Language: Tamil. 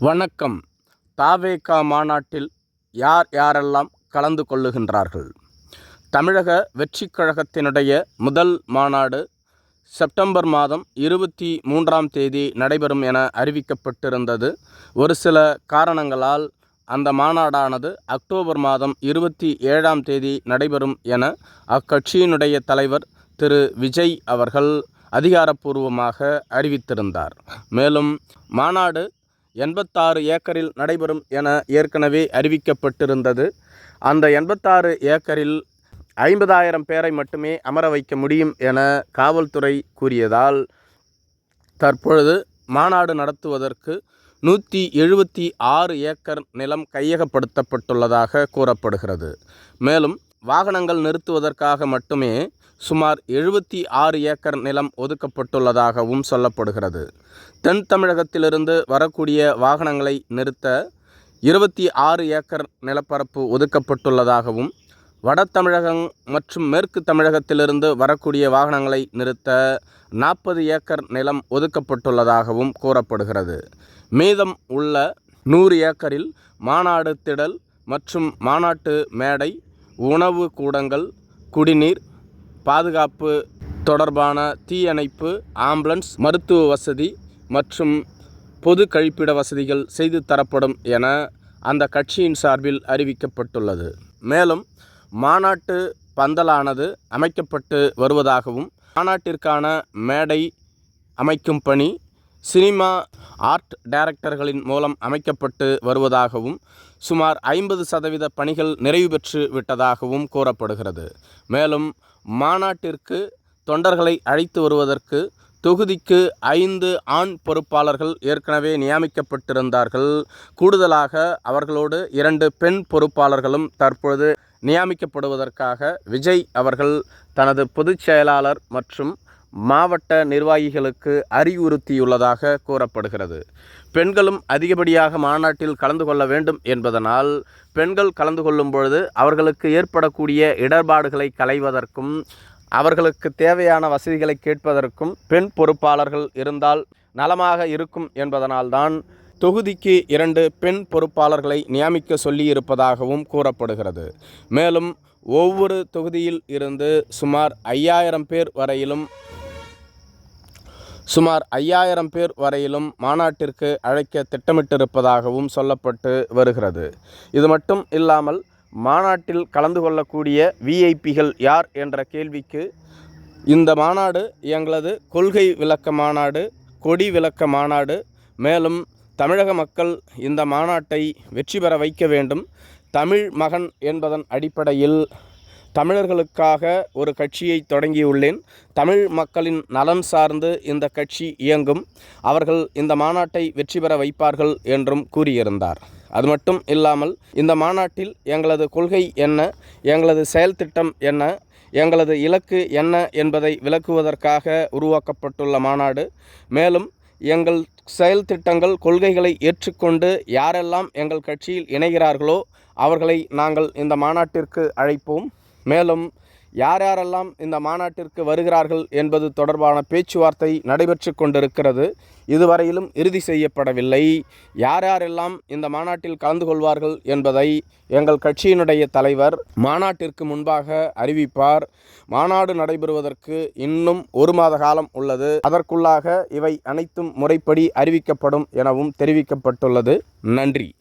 வணக்கம். தாவேகா மாநாட்டில் யார் யாரெல்லாம் கலந்து கொள்ளுகின்றார்கள்? தமிழக வெற்றிக் கழகத்தினுடைய முதல் மாநாடு செப்டம்பர் மாதம் இருபத்தி மூன்றாம் தேதி நடைபெறும் என அறிவிக்கப்பட்டிருந்தது. ஒரு சில காரணங்களால் அந்த மாநாடானது அக்டோபர் மாதம் இருபத்தி ஏழாம் தேதி நடைபெறும் என அக்கட்சியினுடைய தலைவர் திரு. விஜய் அவர்கள் அதிகாரப்பூர்வமாக அறிவித்திருந்தார். மேலும் மாநாடு எண்பத்தாறு ஏக்கரில் நடைபெறும் என ஏற்கனவே அறிவிக்கப்பட்டிருந்தது. அந்த எண்பத்தாறு ஏக்கரில் ஐம்பதாயிரம் பேரை மட்டுமே அமர வைக்க முடியும் என காவல்துறை கூறியதால் தற்பொழுது மாநாடு நடத்துவதற்கு நூற்றி எழுபத்தி ஆறு ஏக்கர் நிலம் கையகப்படுத்தப்பட்டுள்ளதாக கூறப்படுகிறது. மேலும் வாகனங்கள் நிறுத்துவதற்காக மட்டுமே சுமார் எழுபத்தி ஆறு ஏக்கர் நிலம் ஒதுக்கப்பட்டுள்ளதாகவும் சொல்லப்படுகிறது. தென் தமிழகத்திலிருந்து வரக்கூடிய வாகனங்களை நிறுத்த இருபத்தி ஆறு ஏக்கர் நிலப்பரப்பு ஒதுக்கப்பட்டுள்ளதாகவும் வட தமிழகம் மற்றும் மேற்கு தமிழகத்திலிருந்து வரக்கூடிய வாகனங்களை நிறுத்த நாற்பது ஏக்கர் நிலம் ஒதுக்கப்பட்டுள்ளதாகவும் கூறப்படுகிறது. மீதம் உள்ள நூறு ஏக்கரில் மாநாடு திடல் மற்றும் மாநாட்டு மேடை உணவு கூடங்கள் குடிநீர் பாதுகாப்பு தொடர்பான தீயணைப்பு ஆம்புலன்ஸ் மருத்துவ வசதி மற்றும் பொது கழிப்பிட வசதிகள் செய்து தரப்படும் என அந்த கட்சியின் சார்பில் அறிவிக்கப்பட்டுள்ளது. மேலும் மாநாட்டு பந்தலானது அமைக்கப்பட்டு வருவதாகவும் மாநாட்டிற்கான மேடை அமைக்கும் பணி சினிமா ஆர்ட் டைரக்டர்களின் மூலம் அமைக்கப்பட்டு வருவதாகவும் சுமார் ஐம்பது சதவீத பணிகள் நிறைவு பெற்று விட்டதாகவும் கூறப்படுகிறது. மேலும் மாநாட்டிற்கு தொண்டர்களை அழைத்து வருவதற்கு தொகுதிக்கு ஐந்து ஆண் பொறுப்பாளர்கள் ஏற்கனவே நியமிக்கப்பட்டிருந்தார்கள். கூடுதலாக அவர்களோடு இரண்டு பெண் பொறுப்பாளர்களும் தற்பொழுது நியமிக்கப்படுவதற்காக விஜய் அவர்கள் தனது பொதுச் செயலாளர் மற்றும் மாவட்ட நிர்வாகிகளுக்கு அறிவுறுத்தியுள்ளதாக கூறப்படுகிறது. பெண்களும் அதிகப்படியாக மாநாட்டில் கலந்து கொள்ள வேண்டும் என்பதனால் பெண்கள் கலந்து கொள்ளும் பொழுது அவர்களுக்கு ஏற்படக்கூடிய இடர்பாடுகளை களைவதற்கும் அவர்களுக்கு தேவையான வசதிகளை கேட்பதற்கும் பெண் பொறுப்பாளர்கள் இருந்தால் நலமாக இருக்கும் என்பதனால்தான் தொகுதிக்கு இரண்டு பெண் பொறுப்பாளர்களை நியமிக்க சொல்லியிருப்பதாகவும் கூறப்படுகிறது. மேலும் ஒவ்வொரு தொகுதியில் இருந்து சுமார் ஐயாயிரம் பேர் வரையிலும் சுமார் ஐயாயிரம் பேர் வரையிலும் மாநாட்டிற்கு அழைக்க திட்டமிட்டிருப்பதாகவும் சொல்லப்பட்டு வருகிறது. இது மட்டும் இல்லாமல் மாநாட்டில் கலந்து கொள்ளக்கூடிய விஐபிகள் யார் என்ற கேள்விக்கு இந்த மாநாடு எங்களது கொள்கை விளக்க மாநாடு கொடி விளக்க மாநாடு மேலும் தமிழக மக்கள் இந்த மாநாட்டை வெற்றி பெற வைக்க வேண்டும். தமிழ் மகன் என்பதன் அடிப்படையில் தமிழர்களுக்காக ஒரு கட்சியை தொடங்கியுள்ளேன். தமிழ் மக்களின் நலன் சார்ந்து இந்த கட்சி இயங்கும். அவர்கள் இந்த மாநாட்டை வெற்றி பெற வைப்பார்கள் என்றும் கூறியிருந்தார். அது மட்டும் இல்லாமல் இந்த மாநாட்டில் எங்களது கொள்கை என்ன? எங்களது செயல் திட்டம் என்ன? எங்களது இலக்கு என்ன என்பதை விளக்குவதற்காக உருவாக்கப்பட்டுள்ள மாநாடு. மேலும் எங்கள் செயல் திட்டங்கள் கொள்கைகளை ஏற்றுக்கொண்டு யாரெல்லாம் எங்கள் கட்சியில் இணைகிறார்களோ அவர்களை நாங்கள் இந்த மாநாட்டிற்கு அழைப்போம். மேலும் யார் யாரெல்லாம் இந்த மாநாட்டிற்கு வருகிறார்கள் என்பது தொடர்பான பேச்சுவார்த்தை நடைபெற்று கொண்டிருக்கிறது இதுவரையிலும் இறுதி செய்யப்படவில்லை. யார் யாரெல்லாம் இந்த மாநாட்டில் கலந்து கொள்வார்கள் என்பதை எங்கள் கட்சியினுடைய தலைவர் மாநாட்டிற்கு முன்பாக அறிவிப்பார். மாநாடு நடைபெறுவதற்கு இன்னும் ஒரு மாத காலம் உள்ளது. அதற்குள்ளாக இவை அனைத்தும் முறைப்படி அறிவிக்கப்படும் எனவும் தெரிவிக்கப்பட்டுள்ளது. நன்றி.